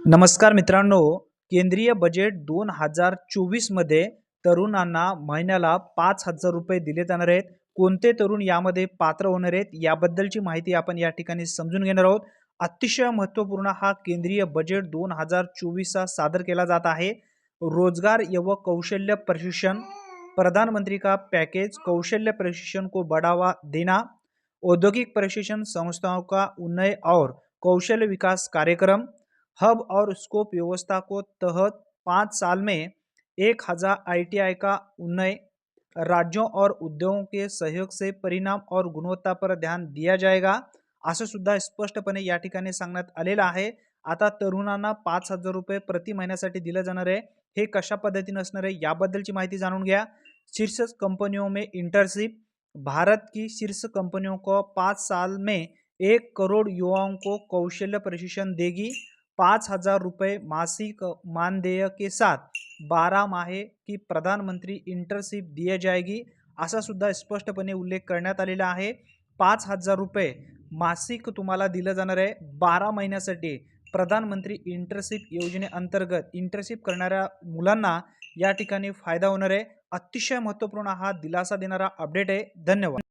नमस्कार मित्रांनो केंद्रीय बजेट दोन हजार चोवीसमध्ये तरुणांना महिन्याला पाच हजार रुपये दिले जाणार आहेत. कोणते तरुण यामध्ये पात्र होणार आहेत याबद्दलची माहिती आपण या ठिकाणी समजून घेणार आहोत. अतिशय महत्त्वपूर्ण हा केंद्रीय बजेट दोन हजार चोवीसचा सादर केला जात आहे. रोजगार व कौशल्य प्रशिक्षण प्रधानमंत्री का पैकेज कौशल्य प्रशिक्षण को बढ़ावा देना औद्योगिक प्रशिक्षण संस्थाओं का उन्नय और कौशल्य विकास कार्यक्रम हब और स्कोप व्यवस्था को तहत पाँच साल में एक हजार आई का उन्नय राज्यों और उद्योगों के सहयोग से परिणाम और गुणवत्ता पर ध्यान दिया जाएगा। असं सुद्धा स्पष्टपणे या ठिकाणी सांगण्यात आलेलं आहे. आता तरुणांना पाच हजार रुपये प्रति महिन्यासाठी दिलं जाणार आहे. हे कशा पद्धतीने असणार आहे याबद्दलची माहिती जाणून घ्या. शीर्ष कंपनियों में इंटर्नशिप भारत की शीर्ष कंपनियों को पाँच साल में एक करोड़ युवाओं को कौशल्य प्रशिक्षण देगी. पाँच हजार रुपये मासिक मानदेय के साथ बारह माहे की प्रधानमंत्री इंटर्नशिप दिया जाएगी असा सुद्धा स्पष्टपणे उल्लेख करण्यात आलेला आहे. पाच हजार रुपये मासिक तुम्हाला दिलं जाणार आहे बारा महिन्यासाठी प्रधानमंत्री इंटर्नशिप योजनेअंतर्गत इंटर्नशिप करणाऱ्या मुलांना या ठिकाणी फायदा होणार आहे. अतिशय महत्त्वपूर्ण हा दिलासा देणारा अपडेट आहे. धन्यवाद.